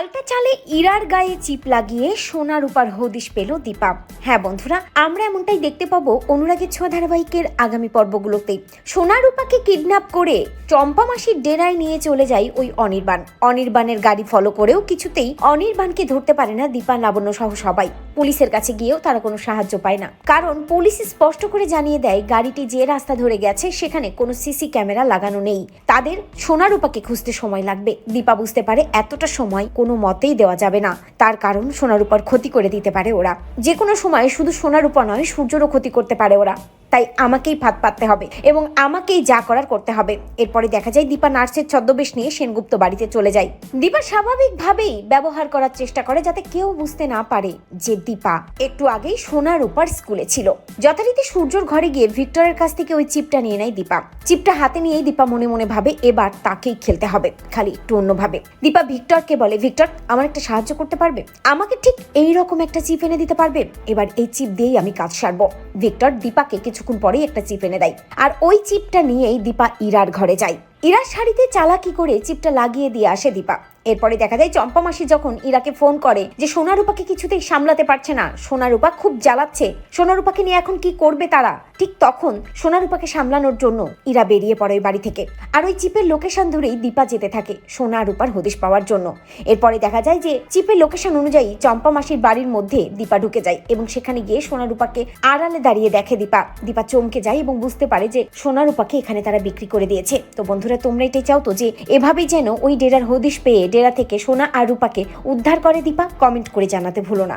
পাল্টা চালে ইরার গায়ে চিপ লাগিয়ে সোনা রূপার হদিশ পেল দীপা। হ্যাঁ বন্ধুরা, আমরা এমনটাই দেখতে পাবো অনুরাগের ছোঁয়া ধারাবাহিকের আগামী পর্বগুলোতে সোনা রূপাকে কিডন্যাপ করে চম্পা মাসির ডেরায় নিয়ে চলে যায় ওই অনির্বাণ। অনির্বাণের গাড়ি ফলো করেও কিছুতেই অনির্বাণকে ধরতে পারে না দীপা লাবণ্য সহ সবাই। পুলিশের কাছে গিয়েও তারা কোনো সাহায্য পায় না। কারণ পুলিশ স্পষ্ট করে জানিয়ে দেয়, গাড়িটি যে রাস্তা ধরে গেছে সেখানে কোনো সিসি ক্যামেরা লাগানো নেই। তাদের সোনা রূপাকে খুঁজতে সময় লাগবে। দীপা বুঝতে পারে এতটা সময় কোনো মতেই দেওয়া যাবে না। তার কারণ সোনারূপার ক্ষতি করে দিতে পারে ওরা। যে কোনো সময় শুধু সোনারূপা নয়, সূর্যেরও ক্ষতি করতে পারে ওরা। তাই আমাকেই ফাঁদ পাততে হবে এবং আমাকেই যা করার করতে হবে। এরপরে দেখা যায় দীপা নার্সের ছদ্মবেশ নিয়ে সেনগুপ্ত বাড়িতে চলে যায়। দীপা স্বাভাবিকভাবেই ব্যবহার করার চেষ্টা করে যাতে কেউ বুঝতে না পারে যে দীপা একটু আগেই সোনা রূপার স্কুলে ছিল। যথারীতি সূর্যর ঘরে গিয়ে ভিক্টরের কাছ থেকে ওই চিপটা নিয়ে নেয় দীপা। চিপটা হাতে নিয়েই দীপা মনে মনে ভাবে, এবার তাকেই খেলতে হবে। খালি একটু অন্যভাবে। দীপা ভিক্টরকে বলে, ভিক্টর, আমার একটা সাহায্য করতে পারবে? আমাকে ঠিক এই রকম একটা চিপ এনে দিতে পারবে? এবার এই চিপ দিয়েই আমি কাজ সারবো। ভিক্টর দীপাকে কিছুক্ষণ পরেই একটা চিপ এনে দেয়। আর ওই চিপটা নিয়েই দীপা ইরার ঘরে যায়। ইরার শাড়িতে চালাকি করে চিপটা লাগিয়ে দিয়ে আসে দীপা। এরপরে দেখা যায় চম্পা মাসি যখন ইরাকে ফোন করে যে সোনারূপাকে কিছুতেই সামলাতে পারছে না, সোনারূপা খুব জ্বালাচ্ছে। সোনারূপাকে নিয়ে এখন কি করবে তারা? ঠিক তখন সোনারূপাকে সামলানোর জন্য ইরা বেরিয়ে পড়ে ওই বাড়ি থেকে। আর ওই চিপের লোকেশন ধরেই দীপা যেতে থাকে সোনা রূপার হদিশ পাওয়ার জন্য। এরপরে দেখা যায় যে চিপের লোকেশন অনুযায়ী চম্পা মাসির বাড়ির মধ্যে দীপা ঢুকে যায় এবং সেখানে গিয়ে সোনারূপাকে আড়ালে দাঁড়িয়ে দেখে দীপা। দীপা চমকে যায় এবং বুঝতে পারে যে সোনারূপাকে এখানে তারা বিক্রি করে দিয়েছে। তো বন্ধুরা, তোমরা এটাই চাও তো যে এভাবেই যেন ওই ডেরার হদিশ পেয়ে ডেরা থেকে সোনা আর রূপাকে উদ্ধার করে দীপা কমেন্ট করে জানাতে ভুলো না।